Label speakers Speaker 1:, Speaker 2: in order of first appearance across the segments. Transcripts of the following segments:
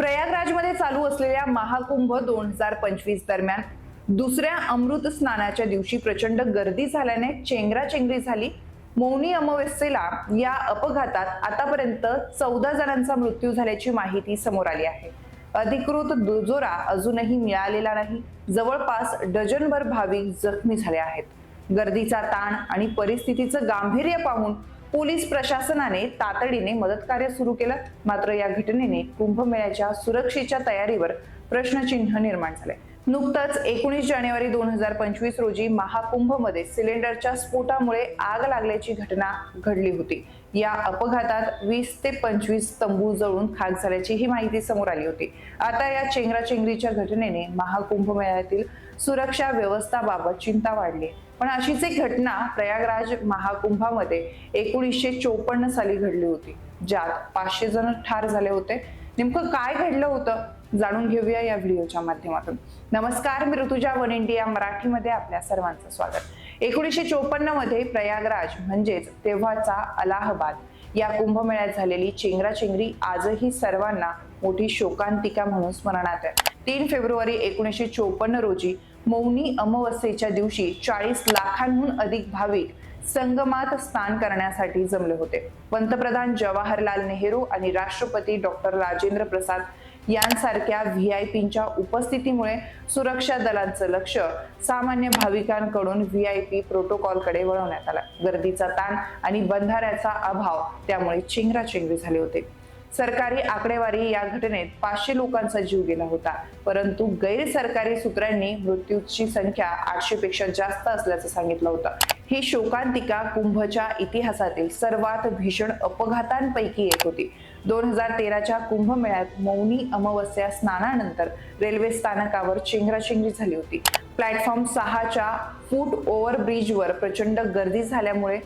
Speaker 1: प्रयागराजमध्ये चालू असलेल्या महाकुंभ दोन हजार पंचवीस दरम्यान दुसऱ्या अमृत स्नानाच्या दिवशी प्रचंड गर्दी झाल्याने चेंगराचेंगरी झाली. मौनी अमावस्येला या अपघातात आतापर्यंत चौदा जणांचा मृत्यू झाल्याची माहिती समोर आली आहे. अधिकृत दुजोरा अजूनही मिळालेला नाही. जवळपास डझनभर भाविक जखमी झाले आहेत. गर्दीचा ताण आणि परिस्थितीचं गांभीर्य पाहून पोलीस प्रशासनाने तातडीने मदत कार्य सुरू केलं. मात्र या घटनेने कुंभमेळ्याच्या सुरक्षेच्या तयारीवर प्रश्नचिन्ह निर्माण झाले. नुकतंच एकोणीस जानेवारी दोन हजार पंचवीस रोजी महाकुंभमध्ये सिलेंडरच्या स्फोटामुळे आग लागल्याची घटना घडली होती. या अपघातात वीस ते पंचवीस तंबू जळून खाक झाल्याची ही माहिती समोर आली होती. आता या चेंगराचेंगरीच्या घटनेने महाकुंभमेळ्यातील सुरक्षा व्यवस्थाबाबत चिंता वाढली. पण अशीच एक घटना प्रयागराज महाकुंभामध्ये एकोणीसशे चोपन्न साली घडली होती ज्यात पाचशे जण ठार झाले होते. नेमकं काय घडलं होतं जाणून घेऊया या व्हिडिओच्या माध्यमातून. नमस्कार मी ऋतुजा वन इंडिया मराठीमध्ये आपल्या सर्वांचं स्वागत. एकोणीसशे चोपन्नमध्ये प्रयागराज म्हणजेच तेव्हाचा अलाहाबाद या कुंभमेळ्यात झालेली चेंगराचेंगरी आजही सर्वांना मोठी शोकांतिका म्हणून स्मरणात आहे. तीन फेब्रुवारी एकोणीसशे चोपन्न रोजी मौनी अमावस्येच्या दिवशी चाळीस लाखांहून अधिक भाविक संगमात स्नान करण्यासाठी जमले होते. पंतप्रधान जवाहरलाल नेहरू आणि राष्ट्रपती डॉक्टर राजेंद्र प्रसाद यांसारख्या व्ही आय पीच्या उपस्थितीमुळे सुरक्षा दलांचं लक्ष सामान्य भाविकांकडून व्ही आय पी प्रोटोकॉलकडे वळवण्यात आला. गर्दीचा ताण आणि बंधाऱ्याचा अभाव त्यामुळे चिंगराचिंगरी झाले होते. सरकारी आकडेवारी या घटनेत पाचशे लोकांचा जीव गेला होता. परंतु गैरसरकारी सूत्रांनी मृत्यूची संख्या आठशे पेक्षा जास्त असल्याचं सांगितलं होतं. ही शोकांतिका कुंभच्या इतिहासातील सर्वात भीषण अपघातांपैकी एक होती. दोन हजार तेराच्या कुंभमेळ्यात मौनी अमावस्या स्नानानंतर रेल्वे स्थानकावर चेंगराचेंगरी झाली होती. प्लॅटफॉर्म सहाच्या फूट ओव्हरब्रिजवर प्रचंड गर्दी झाल्यामुळे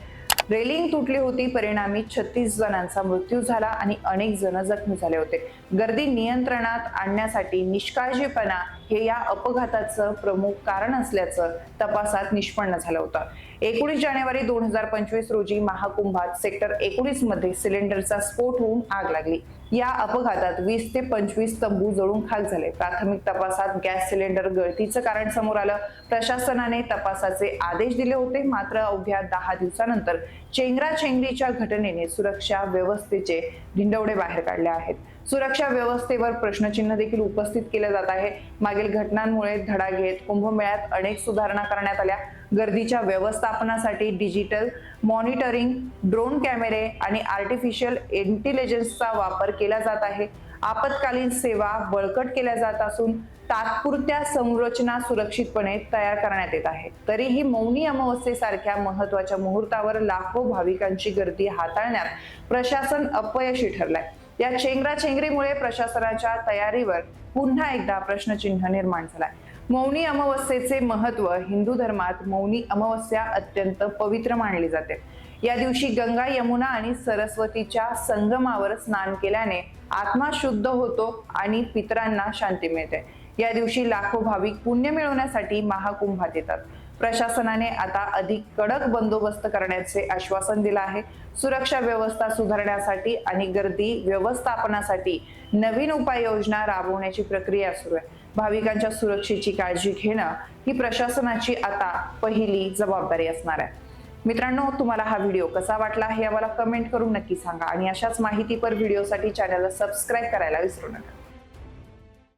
Speaker 1: रेलिंग तुटली होती परिणामी छत्तीस जणांचा मृत्यू झाला आणि अनेक जण जखमी झाले होते. गर्दी नियंत्रणात आणण्यासाठी निष्काळजीपणा हे या अपघाताचं प्रमुख कारण असल्याचं तपासात निष्पन्न झालं होतं. एकोणीस जानेवारी दोन हजार पंचवीस रोजी महाकुंभात सेक्टर एकोणीसमध्ये सिलेंडरचा स्फोट होऊन आग लागली. या अपघातात वीस ते पंचवीस तंबू जळून खाक झाले. प्राथमिक तपासात गॅस सिलेंडर गळतीचं कारण समोर आलं. प्रशासनाने तपासाचे आदेश दिले होते. मात्र अवघ्या दहा दिवसानंतर चेंगराचेंगरीच्या घटनेने सुरक्षा व्यवस्थेचे धिंडवडे बाहेर काढले आहेत. सुरक्षा व्यवस्थेवर प्रश्नचिन्ह देखील उपस्थित केले जात आहे. मागील घटनांमुळे धडा घेत कुंभमेळ्यात अनेक सुधारणा करण्यात आल्या. गर्दीच्या व्यवस्थापनासाठी डिजिटल मॉनिटरिंग ड्रोन कॅमेरे आणि आर्टिफिशियल इंटेलिजन्सचा वापर केला जात आहे. आपत्कालीन सेवा बळकट केल्या जात असून तात्पुरत्या संरचना सुरक्षितपणे तयार करण्यात येत आहे. तरीही मौनी अमावस्येसारख्या महत्त्वाच्या मुहूर्तावर लाखो भाविकांची गर्दी हाताळण्यात प्रशासन अपयशी ठरलाय. या चेंगराचेंगरीमुळे प्रशासनाच्या तयारीवर पुन्हा एकदा प्रश्नचिन्ह निर्माण झालाय. मौनी अमावस्येचे महत्त्व हिंदू धर्मात मौनी अमावस्या अत्यंत पवित्र मानली जाते. या दिवशी गंगा यमुना आणि सरस्वतीच्या संगमावर स्नान केल्याने आत्मा शुद्ध होतो आणि पितरांना शांती मिळते. या दिवशी लाखो भाविक पुण्य मिळवण्यासाठी महाकुंभात येतात. प्रशासनाने आता अधिक कडक बंदोबस्त करण्याचे आश्वासन दिलं आहे. सुरक्षा व्यवस्था सुधारण्यासाठी आणि गर्दी व्यवस्थापनासाठी नवीन उपाययोजना राबवण्याची प्रक्रिया सुरू आहे. भाविकांच्या सुरक्षेची काळजी घेणं ही प्रशासनाची आता पहिली जबाबदारी असणार आहे. मित्रांनो तुम्हाला हा व्हिडिओ कसा वाटला हे आम्हाला कमेंट करून नक्की सांगा आणि अशाच माहितीपर व्हिडिओसाठी चॅनलला सबस्क्राईब करायला विसरू नका.